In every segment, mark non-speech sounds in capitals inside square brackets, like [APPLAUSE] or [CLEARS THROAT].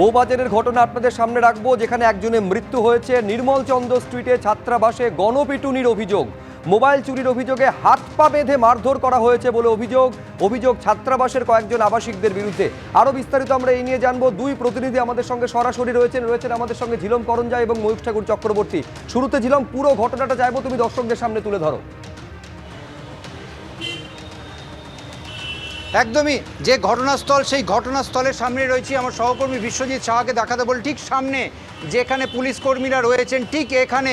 বউবাজারের ঘটনা আপনাদের সামনে রাখব, যেখানে একজনের মৃত্যু হয়েছে। নির্মল চন্দ্র স্ট্রিটে ছাত্রাবাসে গণপিটুনির অভিযোগ। মোবাইল চুরির অভিযোগে হাত পা বেঁধে মারধর করা হয়েছে বলে অভিযোগ। অভিযোগ ছাত্রাবাসের কয়েকজন আবাসিকদের বিরুদ্ধে। আরও বিস্তারিত আমরা এই নিয়ে জানব। দুই প্রতিনিধি আমাদের সঙ্গে সরাসরি রয়েছেন। রয়েছেন আমাদের সঙ্গে ঝিলম করঞ্জা এবং ময়ূর ঠাকুর চক্রবর্তী। শুরুতে ঝিলম, পুরো ঘটনাটা চাইব, তুমি দর্শকদের সামনে তুলে ধরো। একদমই, যে ঘটনাস্থল, সেই ঘটনাস্থলের সামনে রয়েছি আমার সহকর্মী বিশ্বজিৎ সাহাকে দেখাতে বল, ঠিক সামনে যেখানে পুলিশ কর্মীরা রয়েছেন, ঠিক এখানে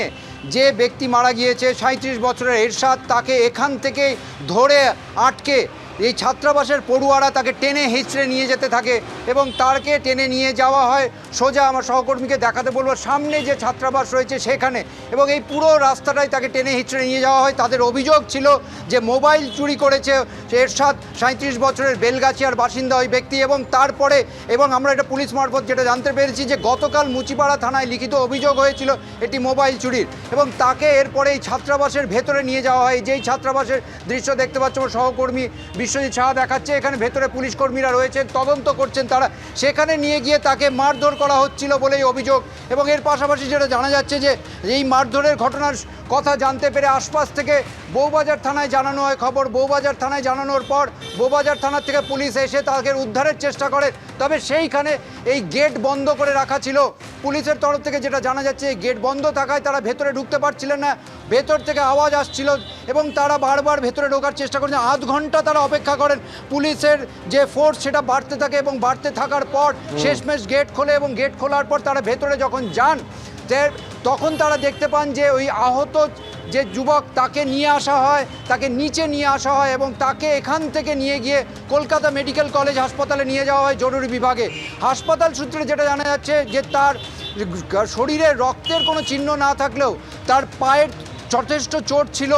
যে ব্যক্তি মারা গিয়েছে সাঁত্রিশ বছরের এরশাদ, তাকে এখান থেকে ধরে আটকে এই ছাত্রাবাসের পড়ুয়ারা তাকে টেনে হিচড়ে নিয়ে যেতে থাকে এবং তারকে টেনে নিয়ে যাওয়া হয়। সোজা আমার সহকর্মীকে দেখাতে বলব, সামনে যে ছাত্রাবাস রয়েছে সেখানে এবং এই পুরো রাস্তাটাই তাকে টেনে হিচড়ে নিয়ে যাওয়া হয়। তাদের অভিযোগ ছিল যে মোবাইল চুরি করেছে এরশাদ সাঁত্রিশ বছরের বেলগাছিয়ার বাসিন্দা ওই ব্যক্তি এবং তারপরে এবং আমরা এটা পুলিশ মারফত যেটা জানতে পেরেছি যে গতকাল মুচিপাড়া থানায় লিখিত অভিযোগ হয়েছিল এটি মোবাইল চুরির এবং তাকে এরপরে এই ছাত্রাবাসের ভেতরে নিয়ে যাওয়া হয়। যেই ছাত্রাবাসের দৃশ্য দেখতে পাচ্ছ সহকর্মী বিশ্বজিৎ সাহা দেখাচ্ছে, এখানে ভেতরে পুলিশ কর্মীরা রয়েছেন, তদন্ত করছেন তারা। সেখানে নিয়ে গিয়ে তাকে মারধর করা হচ্ছিল বলেই অভিযোগ। এবং এর পাশাপাশি যেটা জানা যাচ্ছে যে, এই মারধরের ঘটনার কথা জানতে পেরে আশপাশ থেকে বৌবাজার থানায় জানানো হয় খবর। বৌবাজার থানায় জানানোর পর বৌবাজার থানার থেকে পুলিশ এসে তাকে উদ্ধারের চেষ্টা করে। তবে সেইখানে এই গেট বন্ধ করে রাখা ছিল। পুলিশের তরফ থেকে যেটা জানা যাচ্ছে, এই গেট বন্ধ থাকায় তারা ভেতরে ঢুকতে পারছিলেন না। ভেতর থেকে আওয়াজ আসছিল এবং তারা বারবার ভেতরে ঢোকার চেষ্টা করছেন আধ ঘণ্টা তারা অপেক্ষা করেন। পুলিশের যে ফোর্স সেটা বাড়তে থাকে এবং বাড়তে থাকার পর শেষমেশ গেট খোলে এবং গেট খোলার পর তারা ভেতরে যখন যান তখন তারা দেখতে পান যে ওই আহত যে যুবক তাকে নিয়ে আসা হয় তাকে নিচে নিয়ে আসা হয় এবং তাকে এখান থেকে নিয়ে গিয়ে কলকাতা মেডিকেল কলেজ হাসপাতালে নিয়ে যাওয়া হয় জরুরি বিভাগে। হাসপাতাল সূত্রে যেটা জানা যাচ্ছে যে তার শরীরে রক্তের কোনো চিহ্ন না থাকলেও তার পায়ের যথেষ্ট চোট ছিল।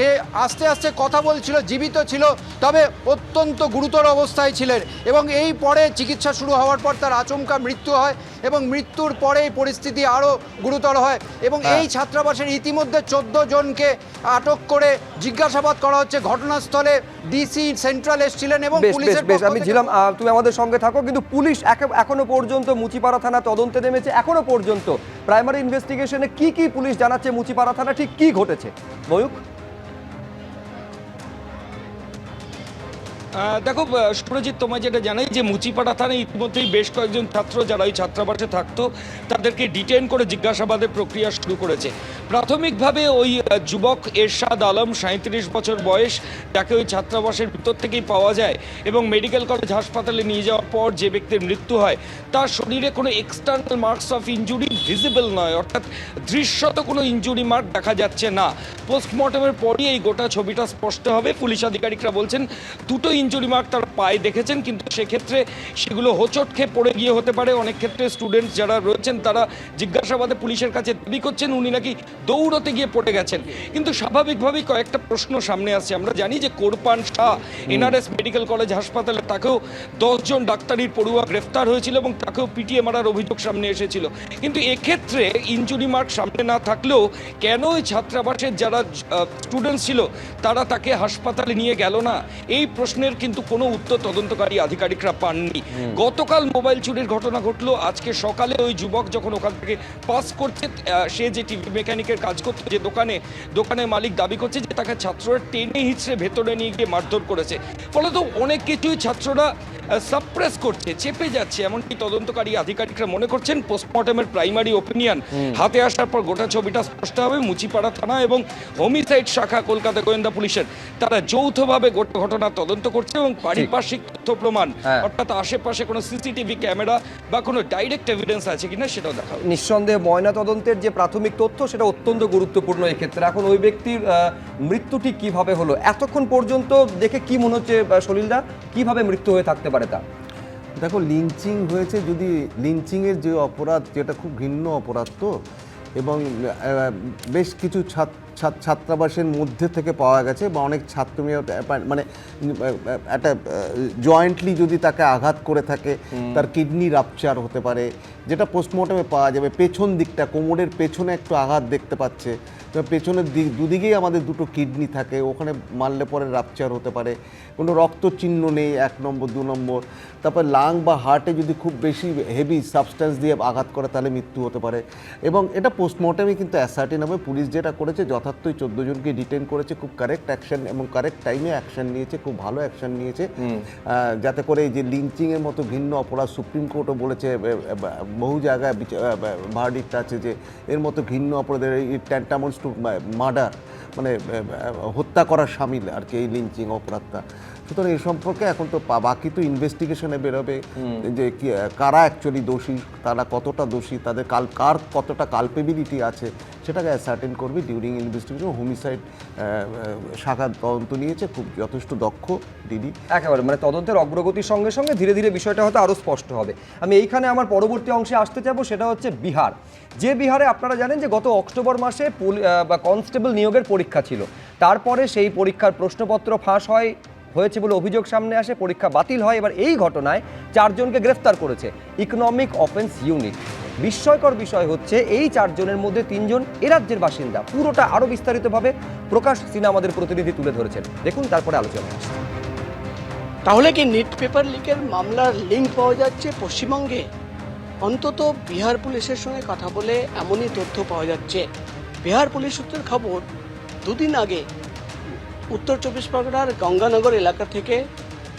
সে আস্তে আস্তে কথা বলছিল জীবিত ছিল তবে অত্যন্ত গুরুতর অবস্থায় ছিলেন এবং এই পরে চিকিৎসা শুরু হওয়ার পর তার আচমকা মৃত্যু হয় এবং মৃত্যুর পরেই পরিস্থিতি আরও গুরুতর হয় এবং হ্যাঁ। এই ছাত্রাবাসের ইতিমধ্যে চোদ্দ জনকে আটক করে জিজ্ঞাসাবাদ করা হচ্ছে। ঘটনাস্থলে ডিসি সেন্ট্রাল এসছিলেন এবং পুলিশের বেশ আমি ছিলাম তুমি আমাদের সঙ্গে থাকো কিন্তু পুলিশ একে- এখনও পর্যন্ত মুচিপাড়া থানা তদন্তে নেমেছে এখনও পর্যন্ত। প্রাইমারি ইনভেস্টিগেশনে কি কি পুলিশ জানাচ্ছে মুচিপাড়া থানা ঠিক কি ঘটেছে? ময়ূক দেখো সুরজিৎ তোমায় যেটা জানাই যে মুচিপাড়া থানায় ইতিমধ্যেই বেশ কয়েকজন ছাত্র যারা ওই ছাত্রাবাসে থাকতো, তাদেরকে ডিটেন করে জিজ্ঞাসাবাদের প্রক্রিয়া শুরু করেছে। প্রাথমিকভাবে ওই যুবক এরশাদ আলম সাঁত্রিশ বছর বয়স, যাকে ওই ছাত্রাবাসের ভিতর থেকেই পাওয়া যায় এবং মেডিকেল কলেজ হাসপাতালে নিয়ে যাওয়ার পর যে ব্যক্তির মৃত্যু হয়, তার শরীরে কোনো external marks of injury visible নয়, অর্থাৎ দৃশ্যত কোনো ইনজুরি মার্ক দেখা যাচ্ছে না। পোস্টমর্টমের পরই এই গোটা ছবিটা স্পষ্ট হবে। পুলিশ আধিকারিকরা বলছেন, দুটো ইনজুরি মার্ক তার পায়ে দেখেছেন কিন্তু সেক্ষেত্রে সেগুলো হোচট খেয়ে পড়ে গিয়ে হতে পারে। অনেক ক্ষেত্রে স্টুডেন্টস যারা রয়েছেন তারা জিজ্ঞাসাবাদে পুলিশের কাছে দাবি করছেন উনি নাকি দৌড়তে গিয়ে পড়ে গেছেন। কিন্তু স্বাভাবিকভাবেই কয়েকটা প্রশ্ন সামনে আসছে। আমরা জানি যে Korpan Shah NRS medical college হাসপাতালে তাকেও দশজন ডাক্তারির পড়ুয়া গ্রেফতার হয়েছিল এবং তাকেও পিটিএ মারার অভিযোগ সামনে এসেছিল। কিন্তু এক্ষেত্রে ইঞ্জুরি মার্ক সামনে না থাকলেও কেন ওই ছাত্রাবাসের যারা স্টুডেন্টস ছিল তারা তাকে হাসপাতালে নিয়ে গেল না? এই প্রশ্নের কিন্তু কোনো উত্তর তদন্তকারী আধিকারিকরা পাননি। গতকাল মোবাইল চুরির ঘটনা ঘটলো। আজকে সকালে ওই যুবক যখন ওখান থেকে পাস করছে সে যে টিভি মেকানিকের কাজ করতো যে দোকানে দোকানের মালিক দাবি করছে যে তাকে ছাত্ররা টেনে হিচড়ে ভেতরে নিয়ে গিয়ে মারধর করেছে। ফলত অনেক কিছুই ছাত্ররা সাপ্রেস করছে চেপে যাচ্ছে। এমনকি তদন্তকারী আধিকারিকরা মনে করছেন পোস্টমর্টমের প্রাইমারি ওপিনিয়ন হাতে আসার পর গোটা ছবিটা স্পষ্ট হবে মুচিপাড়া থানা এবং হোমিসাইড শাখা কলকাতা গোয়েন্দা পুলিশের। তারা যৌথভাবে গোটা ঘটনা তদন্ত করছে এবং পারিপার্শ্বিক তথ্য প্রমাণ হ্যাঁ। অর্থাৎ আশেপাশে কোনো সিসিটিভি ক্যামেরা বা কোনো ডাইরেক্ট এভিডেন্স আছে কিনা সেটাও দেখা নিঃসন্দেহে ময়না তদন্তের যে প্রাথমিক তথ্য সেটা অত্যন্ত গুরুত্বপূর্ণ এক্ষেত্রে। এখন ওই ব্যক্তির মৃত্যুটি কীভাবে হলো? এতক্ষণ পর্যন্ত দেখে কি মনে হচ্ছে সলিলদা? কীভাবে মৃত্যু হয়ে থাকতে পারে তা? দেখো লিঞ্চিং হয়েছে যদি লিঞ্চিংয়ের যে অপরাধ যেটা খুব ঘৃণ্য অপরাধ তো এবং বেশ কিছু ছাত- ছাত- ছাত্রাবাসের মধ্যে থেকে পাওয়া গেছে বা অনেক ছাত্র মানে একটা জয়েন্টলি যদি তাকে আঘাত করে থাকে তার কিডনি রাপচার হতে পারে যেটা পোস্টমর্টমে পাওয়া যাবে। পেছন দিকটা কোমরের পেছনে একটু আঘাত দেখতে পাচ্ছে। পেছনের দিক দুদিকেই আমাদের দুটো কিডনি থাকে ওখানে মারলে পরে রাপচার হতে পারে। কোনো রক্ত চিহ্ন নেই এক নম্বর দু নম্বর। তারপর লাং বা হার্টে যদি খুব বেশি হেভি সাবস্ট্যান্স দিয়ে আঘাত করে তাহলে মৃত্যু হতে পারে। এবং এটা পোস্টমর্টমে কিন্তু অ্যাসার্টিন হবে। পুলিশ যেটা করেছে যথার্থই চোদ্দ জনকে ডিটেন করেছে খুব কারেক্ট অ্যাকশন এবং কারেক্ট টাইমে অ্যাকশন নিয়েছে খুব ভালো অ্যাকশন নিয়েছে। যাতে করে এই যে লিঞ্চিংয়ের মতো ভিন্ন অপরাধ সুপ্রিম কোর্টও বলেছে বহু জায়গায় ভার্ডিক্ট আছে যে এর মতো ঘিন্ন অপরাধের এই ট্যান্টামন্স টু মার্ডার মানে হত্যা করার সামিল আর কি এই লিঞ্চিং অপরাধটা। সুতরাং এই সম্পর্কে এখন তো বাকি তো ইনভেস্টিগেশনে বেরোবে যে কারা অ্যাকচুয়ালি দোষী তারা কতটা দোষী তাদের কাল কার কতটা কালপেবিলিটি আছে সেটাকে অ্যাসার্টেন করবে ডিউরিং ইনভেস্টিগেশন হোমিসাইড শাখা তদন্ত নিয়েছে খুব যথেষ্ট দক্ষ ডিডি একেবারে মানে তদন্তের অগ্রগতির সঙ্গে সঙ্গে ধীরে ধীরে বিষয়টা হয়তো আরও স্পষ্ট হবে। আমি এইখানে আমার পরবর্তী অংশে আসতে চাইব সেটা হচ্ছে বিহার। যে বিহারে আপনারা জানেন যে গত অক্টোবর মাসে পুল- বা কনস্টেবল নিয়োগের পরীক্ষা ছিল। তারপরে সেই পরীক্ষার প্রশ্নপত্র ফাঁস হয় হয়েছে বলে অভিযোগ সামনে আসে, পরীক্ষা বাতিল হয়। এবার এই ঘটনায় চারজনকে গ্রেফতার করেছে ইকোনমিক অফেন্স ইউনিট। বিস্ময়কর বিষয় হচ্ছে, এই চারজনের মধ্যে তিনজন এ রাজ্যের বাসিন্দা। পুরোটা আরও বিস্তারিতভাবে প্রকাশ সিনহা আমাদের প্রতিনিধি তুলে ধরেছেন। দেখুন, তারপরে আলোচনা আসছে তাহলে কি নিট পেপার লিকের মামলার লিঙ্ক পাওয়া যাচ্ছে পশ্চিমবঙ্গে? অন্তত বিহার পুলিশের সঙ্গে কথা বলে এমনই তথ্য পাওয়া যাচ্ছে। বিহার পুলিশ সূত্রের খবর, দুদিন আগে উত্তর চব্বিশ পরগনার গঙ্গানগর এলাকা থেকে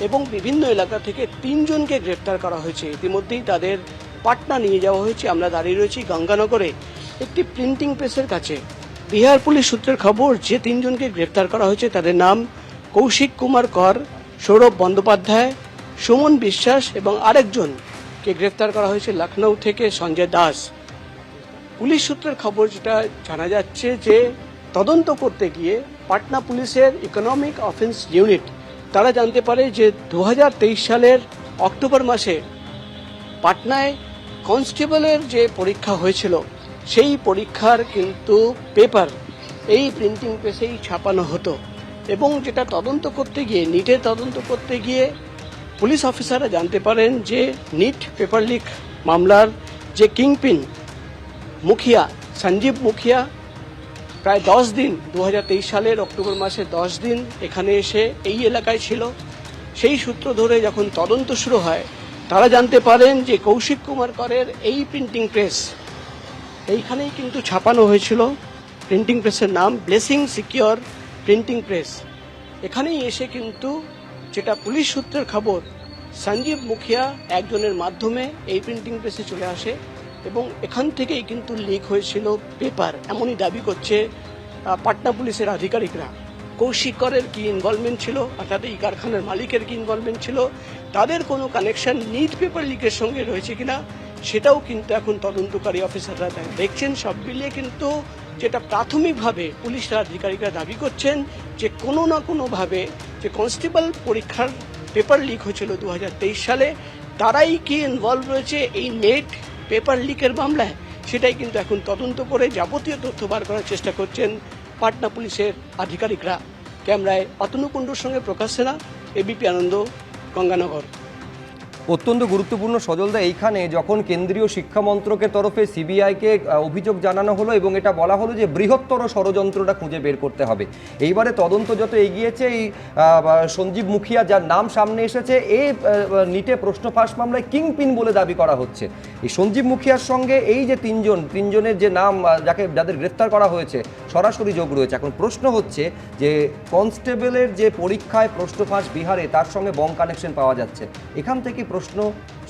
এবং বিভিন্ন এলাকা থেকে তিনজনকে গ্রেপ্তার করা হয়েছে। ইতিমধ্যেই তাদের পাটনা নিয়ে যাওয়া হয়েছে। আমরা দাঁড়িয়ে রয়েছি গঙ্গানগরে, একটি প্রিন্টিং প্রেসের কাছে। বিহার পুলিশ সূত্রের খবর, যে তিনজনকে গ্রেপ্তার করা হয়েছে, তাদের নাম কৌশিক কুমার কর, সৌরভ বন্দ্যোপাধ্যায়, সুমন বিশ্বাস এবং আরেকজনকে গ্রেপ্তার করা হয়েছে লখনৌ থেকে সঞ্জয় দাস। পুলিশ সূত্রের খবর যেটা জানা যাচ্ছে যে তদন্ত করতে গিয়ে পাটনা পুলিশের ইকোনমিক অফেন্স ইউনিট তারা জানতে পারে যে দু হাজার তেইশ সালের অক্টোবর মাসে পাটনায় কনস্টেবলের যে পরীক্ষা হয়েছিল, সেই পরীক্ষার কিন্তু পেপার এই প্রিন্টিং প্রেসেই ছাপানো হতো এবং যেটা তদন্ত করতে গিয়ে নিটের তদন্ত করতে গিয়ে পুলিশ অফিসাররা জানতে পারেন যে নিট পেপার লিক মামলার যে কিংপিন মুখিয়া, সঞ্জীব মুখিয়া প্রায় দশ দিন দু হাজার তেইশ সালের অক্টোবর মাসে দশ দিন এখানে এসে এই এলাকায় ছিল। সেই সূত্র ধরে যখন তদন্ত শুরু হয়, তারা জানতে পারেন যে কৌশিক কুমার করের এই প্রিন্টিং প্রেস এইখানেই কিন্তু ছাপানো হয়েছিল। প্রিন্টিং প্রেসের নাম ব্লেসিং সিকিওর প্রিন্টিং প্রেস এখানেই এসে কিন্তু যেটা পুলিশ সূত্রের খবর, সঞ্জীব মুখিয়া একজনের মাধ্যমে এই প্রিন্টিং প্রেসে চলে আসে। এবং এখান থেকেই কিন্তু লিক হয়েছিল পেপার এমনই দাবি করছে পাটনা পুলিশের আধিকারিকরা। কৌশিক করের কি ইনভলভমেন্ট ছিল, অর্থাৎ এই কারখানার মালিকের কি ইনভলভমেন্ট ছিল, তাদের কোনো কানেকশন নিট পেপার লিকের সঙ্গে রয়েছে কিনা, সেটাও কিন্তু এখন তদন্তকারী অফিসাররা দেখছেন। সব মিলিয়ে কিন্তু যেটা প্রাথমিকভাবে পুলিশ আধিকারিকরা দাবি করছেন, যে কোনো না কোনোভাবে যে কনস্টেবল পরীক্ষার পেপার লিক হয়েছিল দু হাজার তেইশ সালে, তারাই কি ইনভলভ রয়েছে, এই নেট পেপার লিকের মামলায়, সেটাই কিন্তু এখন তদন্ত করে যাবতীয় তথ্য বার করার চেষ্টা করছেন পাটনা পুলিশের আধিকারিকরা। ক্যামেরায় অতনুকুণ্ডুর সঙ্গে প্রকাশ সেনা এবিপি আনন্দ, গঙ্গানগর। অত্যন্ত গুরুত্বপূর্ণ সজলদা এইখানে যখন কেন্দ্রীয় শিক্ষা মন্ত্রকের তরফে সিবিআইকে অভিযোগ জানানো হলো এবং এটা বলা হলো যে বৃহত্তর ষড়যন্ত্রটা খুঁজে বের করতে হবে। এইবারে তদন্ত যত এগিয়েছে, এই সঞ্জীব মুখিয়া যার নাম সামনে এসেছে, এ নিটে প্রশ্ন ফাঁস মামলায় কিংপিন বলে দাবি করা হচ্ছে। এই সঞ্জীব মুখিয়ার সঙ্গে এই যে তিনজন, তিনজনের যে নাম যাকে, যাদের গ্রেফতার করা হয়েছে, সরাসরি যোগ রয়েছে। এখন প্রশ্ন হচ্ছে যে কনস্টেবলের যে পরীক্ষায় প্রশ্ন ফাঁস বিহারে তার সঙ্গে বং কানেকশন পাওয়া যাচ্ছে। এখান থেকে প্রশ্ন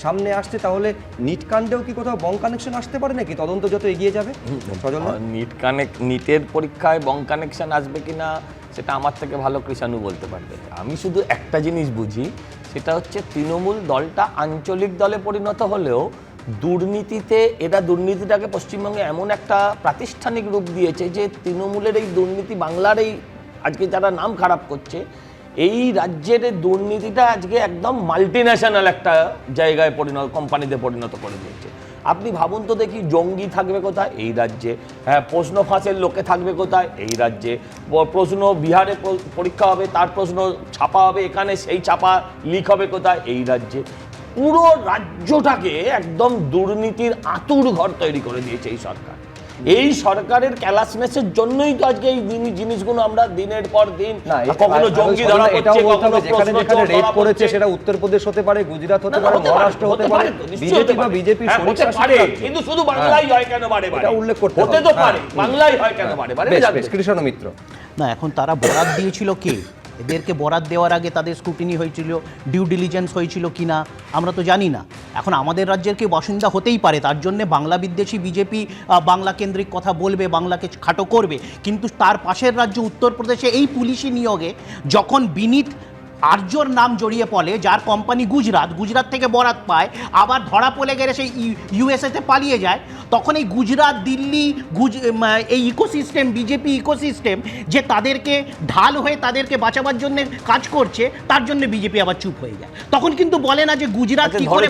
সামনে আসছে তাহলে নিট কাণ্ডেও কি কোথাও বং কানেকশন আসতে পারে নাকি? তদন্ত যত এগিয়ে যাবে। নিট কানেক্ট নিটের পরীক্ষায় বং কানেকশন আসবে কিনা সেটা আমার থেকে ভালো কৃষাণু বলতে পারবে। আমি শুধু একটা জিনিস বুঝি সেটা হচ্ছে তৃণমূল দলটা আঞ্চলিক দলে পরিণত হলেও দুর্নীতিতে এরা দুর্নীতিটাকে পশ্চিমবঙ্গে এমন একটা প্রাতিষ্ঠানিক রূপ দিয়েছে যে তৃণমূলের এই দুর্নীতি বাংলার এই আজকে যারা নাম খারাপ করছে এই রাজ্যের দুর্নীতিটা আজকে একদম মাল্টি ন্যাশনাল একটা জায়গায় পরিণত কোম্পানিতে পরিণত করে দিয়েছে। আপনি ভাবুন তো দেখি জঙ্গি থাকবে কোথায়? এই রাজ্যে। হ্যাঁ প্রশ্ন ফাঁসের লোকে থাকবে কোথায়? এই রাজ্যে। প্রশ্ন বিহারে পরীক্ষা হবে, তার প্রশ্ন ছাপা হবে, এখানে সেই ছাপা লিক হবে কোথায়? এই রাজ্যে। পুরো রাজ্যটাকে একদম দুর্নীতির আতুর ঘর তৈরি করে দিয়েছে এই সরকার। এই সরকারের ক্যালাসনেসের জন্যই তো আজকে এই জিনিসগুলো আমরা দিনের পর দিন কখনো জঙ্গি ধরা এটাও পড়ছে বলতে কখনো হবে যেখানে যেখানে রেড করেছে সেটা উত্তরপ্রদেশ হতে পারে গুজরাট হতে পারে মহারাষ্ট্র হতে পারে বিজেপি বা বিজেপি হ্যাঁ, হতে পারে, কিন্তু শুধু বাংলাই হয় কেন বারে বারে? এটা উল্লেখ করতে হতে হবে। তো হ্যাঁ, পারে। বাংলাই হয় কেন বারে বারে বেশ কৃষ্ণ মিত্র। না এখন তারা বরাদ দিয়েছিল কে? এদেরকে বরাত দেওয়ার আগে তাদের স্ক্রুটিনি হয়েছিল ডিউ ডিলিজেন্স হয়েছিল কি না আমরা তো জানি না। এখন আমাদের রাজ্যের কেউ বাসিন্দা হতেই পারে, তার জন্যে বাংলা বিদ্বেষী বিজেপি বাংলা কেন্দ্রিক কথা বলবে, বাংলাকে খাটো করবে। কিন্তু তার পাশের রাজ্য উত্তরপ্রদেশে এই পুলিশি নিয়োগে যখন বিনীত আর্যর নাম জড়িয়ে পড়ে যার কোম্পানি গুজরাট। গুজরাট থেকে বরাত পায় আবার ধরা পড়ে গেলে সেই ইউএসএতে পালিয়ে যায়। তখন এই গুজরাট দিল্লি গুজ এই ইকোসিস্টেম বিজেপি ইকোসিস্টেম যে তাদেরকে ঢাল হয়ে তাদেরকে বাঁচাবার জন্য কাজ করছে তার জন্য বিজেপি আবার চুপ হয়ে যায়। তখন কিন্তু বলে না যে গুজরাট আচ্ছা, কি করে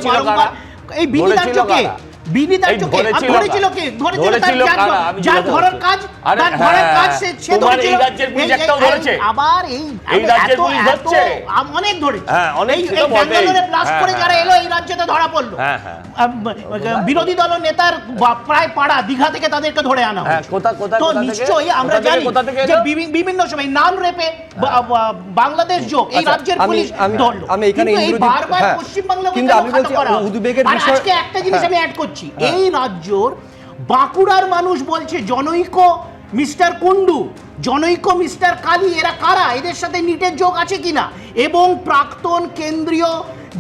এই বিনীত ধরেছিল আর্যকে কারা? বিনীত এই আর্যকে আর ধরেছিল ধরেছিল কে ধরেছিল তার যার কারা? আমি যার জিজ্ঞাসা ধরার কাজ তার ধরার হ্যাঁ, কাজ সে সে ধরেছিল রাজ্যের পুলিশ এই- এই- একটাও ধরেছে? আবার এই এই রাজ্যের পুলিশ ধরছে? অনেক ধরেছে হ্যাঁ, অনেক এই সে তো এই বটেই। ব্যাঙ্গালোরে ব্লাস্ট হ্যাঁ, করে যারা হ্যাঁ। এলো এই রাজ্যে ধরা পড়ল হ্যাঁ, হ্যাঁ। বিরোধী দল নেতার প্রায় পাড়া দীঘা থেকে তাদেরকে ধরে আনা হ্যাঁ, তো নিশ্চয়ই আমরা জানি যে বিভিন্ন সময় নাম রেপে বা- বাংলাদেশ যোগ এই আচ্ছা, রাজ্যের পুলিশ ধরলো আমি এখানে বারবার হ্যাঁ, পশ্চিমবাংলা কিন্তু আমি বলছি আজকে একটা জিনিস হ্যাঁ। আমি অ্যাড করছি এই রাজ্যর বাঁকুড়ার মানুষ বলছে, জনৈক মিস্টার কুন্ডু জনৈক মিস্টার কালী, এরা কারা? এদের সাথে নিটের যোগ আছে কিনা? এবং প্রাক্তন কেন্দ্রীয়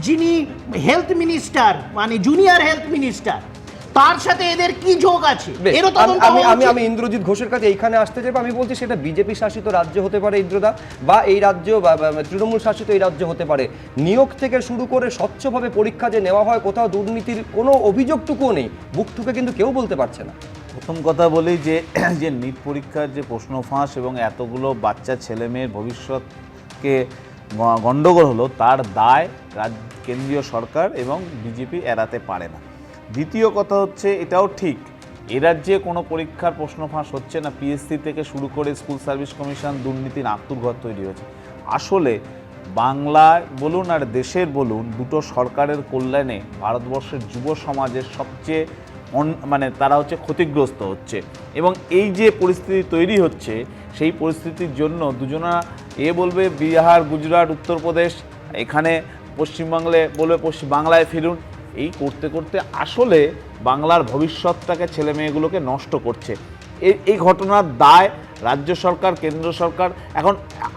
যিনি হেলথ মিনিস্টার মানে জুনিয়র হেলথ মিনিস্টার তার সাথে এদের কি যোগ আছে? এরও আমি- তদন্ত আমি আমি আমি ইন্দ্রজিৎ ঘোষের কাছে এইখানে আসতে যাব আমি বলছি সেটা বিজেপি শাসিত রাজ্য হতে পারে ইন্দ্রদা বা এই রাজ্য বা তৃণমূল শাসিত এই রাজ্য হতে পারে। নিয়োগ থেকে শুরু করে স্বচ্ছভাবে পরীক্ষা যে নেওয়া হয় কোথাও দুর্নীতির কোনো অভিযোগটুকুও নেই। বুক ঠুকে কিন্তু কেউ বলতে পারছে না। প্রথম কথা বলি যে [CLEARS THROAT] যে নিট পরীক্ষার যে প্রশ্ন ফাঁস এবং এতগুলো বাচ্চা ছেলে মেয়ের ভবিষ্যৎকে গণ্ডগোল হলো তার দায় রাজ কেন্দ্রীয় সরকার এবং বিজেপি এড়াতে পারে না। দ্বিতীয় কথা হচ্ছে, এটাও ঠিক। এ রাজ্যে কোনো পরীক্ষার প্রশ্ন ফাঁস হচ্ছে না। পিএসসি থেকে শুরু করে স্কুল সার্ভিস কমিশন দুর্নীতির আত্মঘর তৈরি হয়েছে। আসলে বাংলায় বলুন আর দেশের বলুন, দুটো সরকারের কল্যাণে ভারতবর্ষের যুব সমাজের সবচেয়ে মানে তারা হচ্ছে ক্ষতিগ্রস্ত হচ্ছে। এবং এই যে পরিস্থিতি তৈরি হচ্ছে, সেই পরিস্থিতির জন্য দুজনা এ বলবে, বিহার, গুজরাট, উত্তরপ্রদেশ, এখানে পশ্চিমবাংলে বলবে পশ্চিম বাংলায় ফিরুন। এই করতে করতে আসলে বাংলার ভবিষ্যৎটাকে ছেলে মেয়েগুলোকে নষ্ট করছে। এই এই ঘটনার দায় রাজ্য সরকার কেন্দ্র সরকার। এখন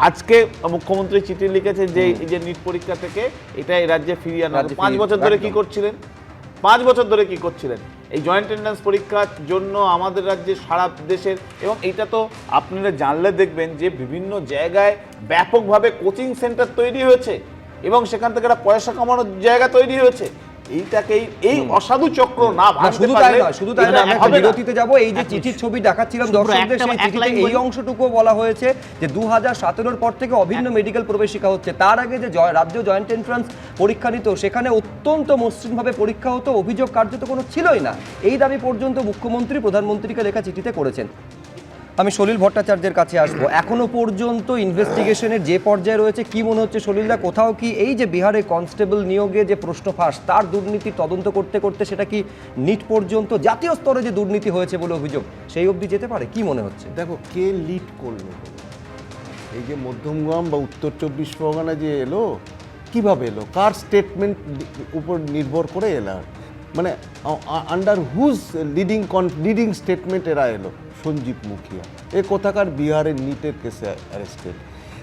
আজকে মুখ্যমন্ত্রী চিঠি লিখেছে যে এই যে নিট পরীক্ষা থেকে এটা এই রাজ্যে ফিরিয়ে আনা। পাঁচ বছর ধরে কি করছিলেন? পাঁচ বছর ধরে কি করছিলেন? এই জয়েন্ট এন্ট্রান্স পরীক্ষার জন্য আমাদের রাজ্যে সারা দেশের এবং এইটা তো আপনারা জানলে দেখবেন যে বিভিন্ন জায়গায় ব্যাপকভাবে কোচিং সেন্টার তৈরি হয়েছে এবং সেখান থেকে একটা পয়সা কামানোর জায়গা তৈরি হয়েছে। এইটাকে এই- অসাধু চক্র না শুধু তাই নয় শুধু তাই নয়। বিরতিতে যাব। এই যে চিঠির ছবি দেখাচ্ছিলাম দর্শকদের সেই চিঠিতে এই। অংশটুকু বলা হয়েছে যে দু হাজার পর থেকে অভিন্ন মেডিকেল প্রবেশিকা হচ্ছে। তার আগে যে রাজ্য জয়েন্ট এন্ট্রান্স পরীক্ষা নিত সেখানে অত্যন্ত মসৃণভাবে পরীক্ষা হতো অভিযোগ কার্যত কোনো ছিলই না। এই দাবি পর্যন্ত মুখ্যমন্ত্রী প্রধানমন্ত্রীকে লেখা চিঠিতে করেছেন। আমি সলিল ভট্টাচার্যের কাছে আসব। এখনও পর্যন্ত ইনভেস্টিগেশনের যে পর্যায়ে রয়েছে, কি মনে হচ্ছে সলিলদা কোথাও কি এই যে বিহারে কনস্টেবল নিয়োগে যে প্রশ্ন ফাঁস, তার দুর্নীতি তদন্ত করতে করতে সেটা কি নিট পর্যন্ত জাতীয় স্তরে যে দুর্নীতি হয়েছে বলে অভিযোগ, সেই অবধি যেতে পারে? কি মনে হচ্ছে? দেখো, কে লিড করল? এই যে মধ্যমগ্রাম বা উত্তর চব্বিশ পরগনা যে এলো, কীভাবে এলো? কার স্টেটমেন্ট উপর নির্ভর করে এলো? মানে আন্ডার হুজ লিডিং কন লিডিং স্টেটমেন্ট এরা এলো? সঞ্জীব মুখিয়া। এ কোথাকার বিহারের নিটের কেসে অ্যারেস্টেড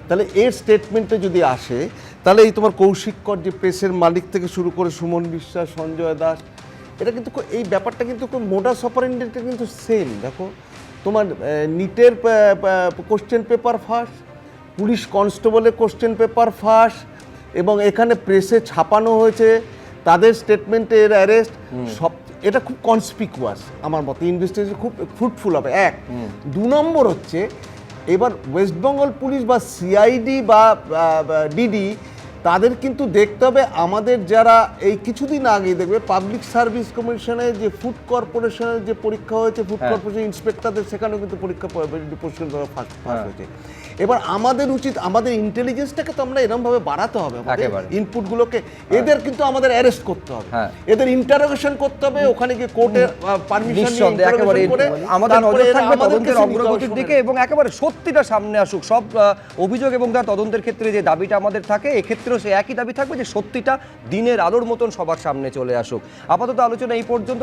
তাহলে এর স্টেটমেন্টে যদি আসে, তাহলে এই তোমার কৌশিককর যে প্রেসের মালিক থেকে শুরু করে সুমন বিশ্বাস, সঞ্জয় দাস, এটা কিন্তু এই ব্যাপারটা কিন্তু খুব মোডাস অপারেন্ডেন্টটা কিন্তু সেম দেখো, তোমার নিটের কোশ্চেন পেপার ফাঁস, পুলিশ কনস্টেবলের কোশ্চেন পেপার ফাঁস, এবং এখানে প্রেসে ছাপানো হয়েছে তাদের স্টেটমেন্টে এর অ্যারেস্ট সব এটা খুব কনসপিকুয়াস আমার মতে। ইনভেস্টিগেশন খুব ফ্রুটফুল হবে। এক দু নম্বর হচ্ছে এবার ওয়েস্ট বেঙ্গল পুলিশ বা সিআইডি বা ডিডি তাদের কিন্তু দেখতে হবে আমাদের যারা এই কিছুদিন আগে দেখবে পাবলিক সার্ভিস কমিশনে যে ফুড কর্পোরেশনের যে পরীক্ষা হয়েছে ফুড হ্যাঁ। কর্পোরেশন ইন্সপেক্টরদের সেখানেও কিন্তু পরীক্ষা পরিষ্কার ফার্স্ট হ্যাঁ। হয়েছে এবার আমাদের উচিত আমাদের ইন্টেলিজেন্সটাকে তো আমরা এরকম ভাবে বাড়াতে হবে। ইনপুটগুলোকে এদের কিন্তু আমাদের অ্যারেস্ট করতে হবে হ্যাঁ। এদের ইন্টারোগেশন করতে হবে ওখানে গিয়ে কোর্টে পারমিশন আমাদের নজর থাকবে তদন্তের অগ্রগতির দিকে এবং একেবারে সত্যিটা সামনে আসুক সব অভিযোগ এবং তার তদন্তের ক্ষেত্রে যে দাবিটা আমাদের থাকে এক্ষেত্রেও সে একই দাবি থাকবে যে সত্যিটা দিনের আলোর মতন সবার সামনে চলে আসুক। আপাতত আলোচনা এই পর্যন্ত।